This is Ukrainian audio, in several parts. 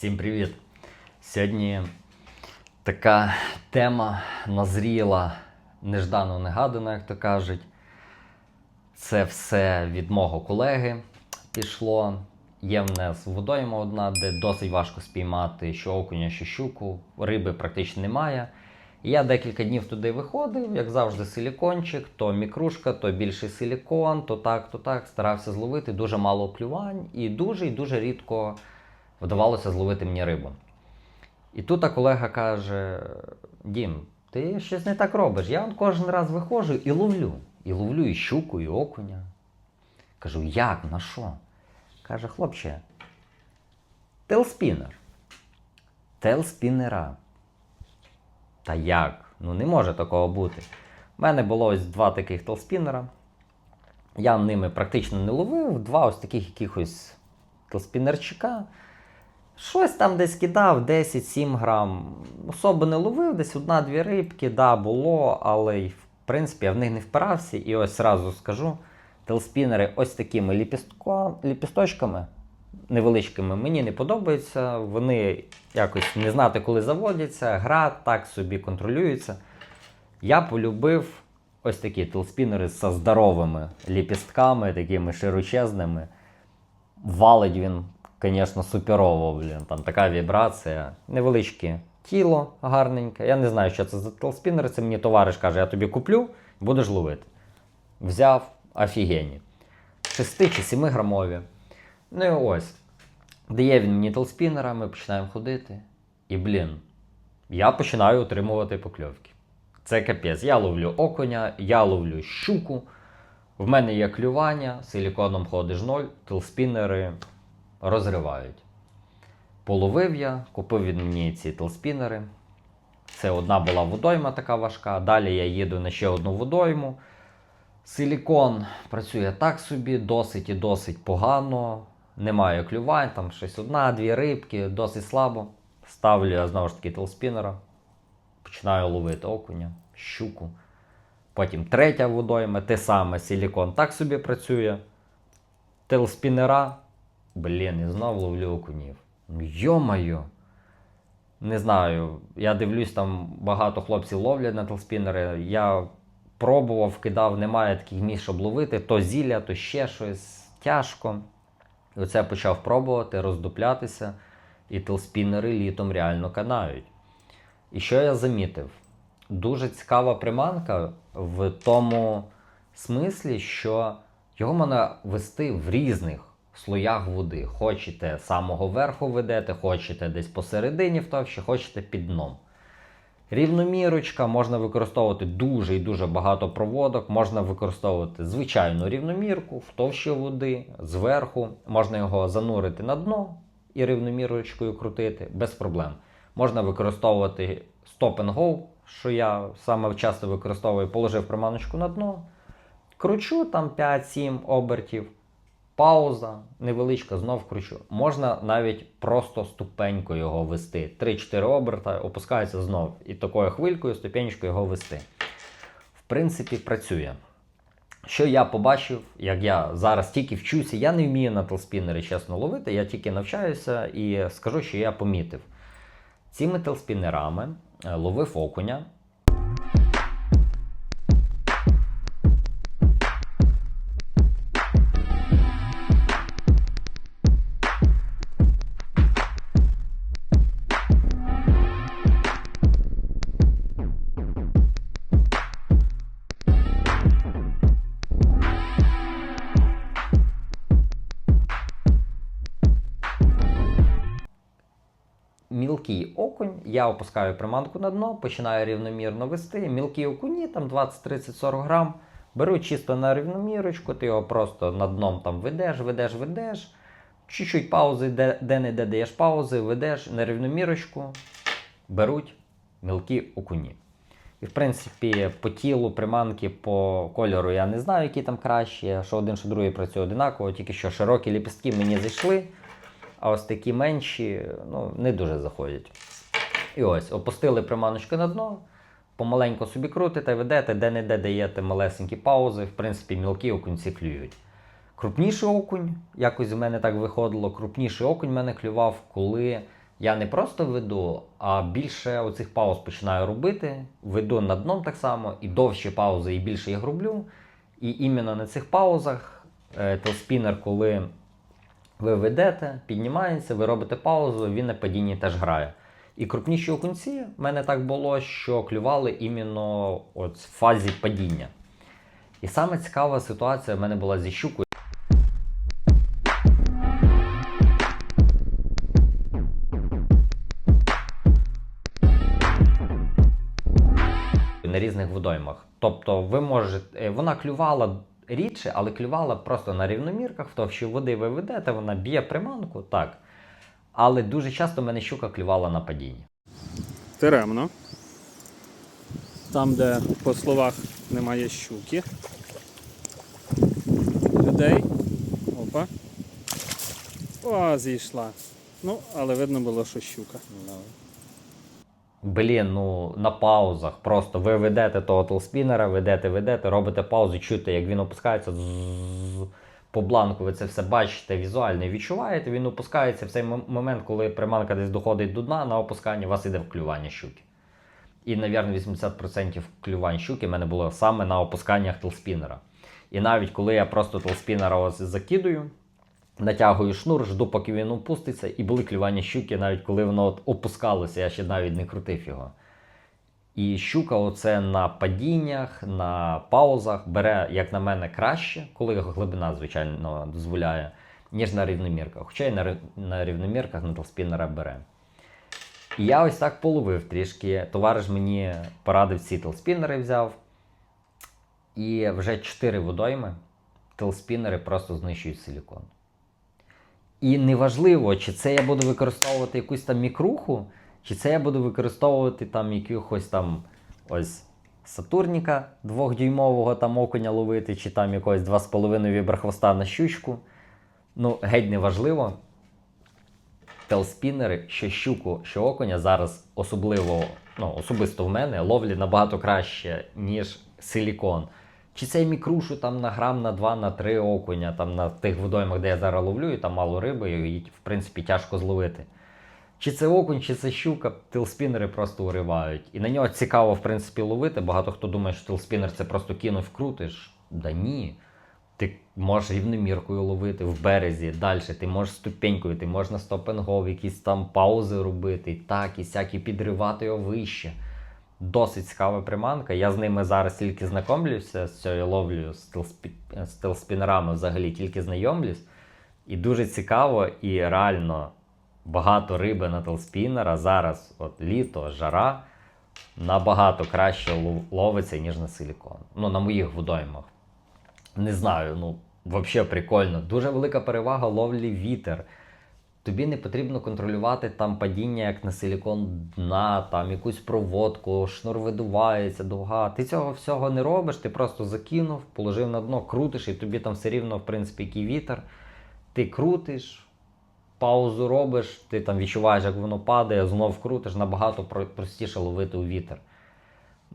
Всім привіт! Сьогодні така тема назріла неждано негадано, як то кажуть. Це все від мого колеги пішло. Є в нас водойма одна, де досить важко спіймати що окуня, що щуку. Риби практично немає. Я декілька днів туди виходив, як завжди, силікончик, то мікрушка, то більший силікон, то так, то так. Старався зловити дуже мало клювань і дуже і дуже рідко вдавалося зловити мені рибу. І тут колега каже: Дім, ти щось не так робиш. Я от кожен раз виходжу і ловлю. І ловлю і щуку, і окуня. Кажу, як, на що? Каже, хлопче, телспінер. Телспінера. Та як? Ну не може такого бути. У мене було ось два таких телспінера. Я ними практично не ловив, два ось таких якихось телспінерчика. Щось там десь кидав, 10-7 грам. Особо не ловив, десь одна-дві рибки, да, було, але в принципі я в них не впирався. І ось зразу скажу: телспінери ось такими ліпістко- ліпісточками невеличкими мені не подобаються. Вони якось не знати, коли заводяться, гра так собі контролюється. Я полюбив ось такі телспінери зі здоровими ліпістками, такими широчезними. Валить він, звісно, суперово, блін. Там така вібрація. Невеличке тіло гарненьке. Я не знаю, що це за телспінер. Це мені товариш каже, я тобі куплю, будеш ловити. Взяв офігенні. 6 чи 7 грамові. Ну і ось. Дає він мені телспінера, ми починаємо ходити. І, блін, я починаю отримувати покльовки. Це капець. Я ловлю окуня, я ловлю щуку. В мене є клювання, силіконом ходиш ноль, телспінери розривають. Половив я, купив він мені ці телспінери. Це одна була водойма така важка. Далі я їду на ще одну водойму. Силікон працює так собі, досить і досить погано. Немає клювань, там щось одна-дві рибки, досить слабо. Ставлю я знову ж таки телспінера. Починаю ловити окуня, щуку. Потім третя водойма, те саме силікон так собі працює. Телспінера. Блін, і знов ловлю окунів. Ну йо-моє. Не знаю. Я дивлюсь, там багато хлопців ловлять на телспінери. Я пробував, кидав, немає таких місць, щоб ловити. То зілля, то ще щось. Тяжко. І оце почав пробувати, роздуплятися, і телспінери літом реально канають. І що я замітив? Дуже цікава приманка в тому смислі, що його можна вести в різних слоях води. Хочете самого верху ведете, хочете десь посередині в товщі, хочете під дном. Рівномірочка можна використовувати дуже і дуже багато проводок. Можна використовувати звичайну рівномірку в товщі води, зверху. Можна його занурити на дно і рівномірочкою крутити без проблем. Можна використовувати stop and go, що я саме часто використовую, положив приманочку на дно, кручу там 5-7 обертів. Пауза невеличка, знов кручу. Можна навіть просто ступенькою його вести. 3-4 оберта, опускається знов. І такою хвилькою, ступенечкою його вести. В принципі, працює. Що я побачив, як я зараз тільки вчуся, я не вмію на телспінери чесно ловити, я тільки навчаюся і скажу, що я помітив. Цими телспінерами е, ловив окуня. Мілкий окунь, я опускаю приманку на дно, починаю рівномірно вести. Мілкі окуні, там 20, 30, 40 грам. Беру чисто на рівномірочку, ти його просто на дном там ведеш, ведеш, ведеш. Чуть-чуть паузи, де, де-не-де даєш паузи, ведеш на рівномірочку, беруть мілкі окуні. І, в принципі, по тілу приманки, по кольору я не знаю, які там кращі, що один, що другий працює одинаково, тільки що широкі ліпістки мені зайшли. А ось такі менші ну, не дуже заходять. І ось, опустили приманочку на дно, помаленьку собі крутите, ведете, де-не-де даєте малесенькі паузи, в принципі, мілкі окунці клюють. Крупніший окунь, якось в мене так виходило, крупніший окунь мене клював, коли я не просто веду, а більше оцих пауз починаю робити. Веду на дном так само, і довші паузи, і більше їх роблю. І іменно на цих паузах е, телспінер, коли ви ведете, піднімається, ви робите паузу, він на падінні теж грає. І крупніші окунці в мене так було, що клювали іменно от в фазі падіння. І саме цікава ситуація в мене була зі щукою. на різних водоймах. Тобто, ви можете, вона клювала рідше, але клювала просто на рівномірках, в товщі води ви ведете, вона б'є приманку, так. Але дуже часто мене щука клювала на падінні. Теремно. Там, де по словах немає щуки. Людей. Опа. О, зійшла. Ну, але видно було, що щука. Блін, ну на паузах. Просто ви ведете того телспінера, ведете, ведете, робите паузу, чуєте, як він опускається по бланку. Ви це все бачите візуально відчуваєте. Він опускається в цей момент, коли приманка десь доходить до дна на опусканні, у вас іде вклювання щуки. І, навірно, 80% клювань щуки в мене було саме на опусканнях телспінера. І навіть коли я просто телспінера ось закидую, натягую шнур, жду, поки він опуститься, і були клювання щуки, навіть коли воно от опускалося, я ще навіть не крутив його. І щука оце на падіннях, на паузах бере, як на мене, краще, коли його глибина, звичайно, дозволяє, ніж на рівномірках. Хоча і на, рівномірках на телспінера бере. І я ось так половив трішки. Товариш мені порадив ці телспінери взяв. І вже 4 водойми телспінери просто знищують силікон. І неважливо, чи це я буду використовувати якусь там мікруху, чи це я буду використовувати там якихось там ось Сатурніка двохдюймового там окуня ловити, чи там якогось 2,5 віброхвоста на щучку. Ну, геть неважливо. Телспінери, що щуку, що окуня зараз особливо, ну, особисто в мене, ловлять набагато краще, ніж силікон. Чи це мікрушу там на грам на 2, на 3 окуня, там на тих водоймах, де я зараз ловлю, і там мало риби, і в принципі, тяжко зловити. Чи це окунь, чи це щука, телспінери просто уривають. І на нього цікаво, в принципі, ловити. Багато хто думає, що телспінер це просто кинув, крутиш. Да ні. Ти можеш рівноміркою ловити в березі, далі, ти можеш ступенькою, ти можеш на стопенгов, якісь там паузи робити, і так, і сяк, і підривати його вище. Досить цікава приманка. Я з ними зараз тільки знайомлюся з цією ловлею, з, телспінерами взагалі тільки знайомлюсь. І дуже цікаво, і реально багато риби на телспінера зараз, от літо, жара, набагато краще ловиться, ніж на силікон. Ну, на моїх водоймах. Не знаю, ну, взагалі прикольно. Дуже велика перевага ловлі вітер. Тобі не потрібно контролювати там падіння, як на силікон дна, там якусь проводку, шнур видувається, довга. Ти цього всього не робиш, ти просто закинув, положив на дно, крутиш, і тобі там все рівно, в принципі, який вітер. Ти крутиш, паузу робиш, ти там відчуваєш, як воно падає, знов крутиш, набагато простіше ловити у вітер.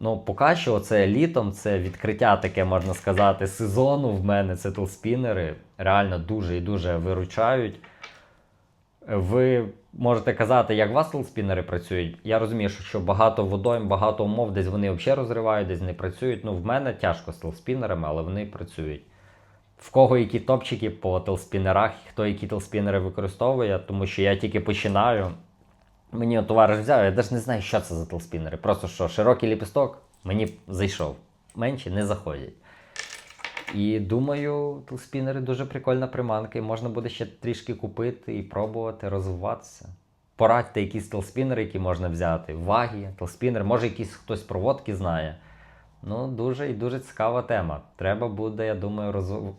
Ну, поки що це літом, це відкриття таке, можна сказати, сезону в мене. Це толспінери. Реально дуже і дуже виручають. Ви можете казати, як вас толспінери працюють. Я розумію, що- багато водойм, багато умов, десь вони взагалі розривають, десь не працюють. Ну, в мене тяжко з толспінерами, але вони працюють. В кого які топчики по телспінерах, хто які телспінери використовує, тому що я тільки починаю. Мені товариш взяв, я навіть не знаю, що це за телспінери. Просто що широкий ліпісток мені зайшов. Менші не заходять. І думаю, телспінери дуже прикольна приманка, і можна буде ще трішки купити і пробувати розвиватися. Порадьте якісь телспінери, які можна взяти. Ваги, телспінер, може якийсь хтось проводки знає. Ну, дуже і дуже цікава тема. Треба буде, я думаю,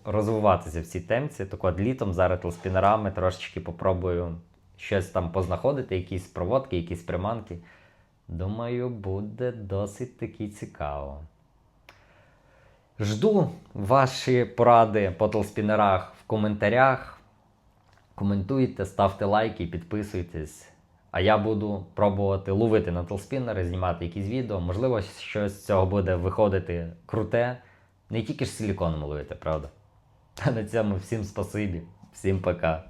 розвиватися в цій темці. Так от літом зараз телспінерами трошечки попробую щось там познаходити, якісь проводки, якісь приманки. Думаю, буде досить таки цікаво. Жду ваші поради по телспінерах в коментарях. Коментуйте, ставте лайки, підписуйтесь. А я буду пробувати ловити на телспінери, знімати якісь відео. Можливо, щось з цього буде виходити круте. Не тільки ж силіконом ловити, правда? А на цьому всім спасибі, всім пока.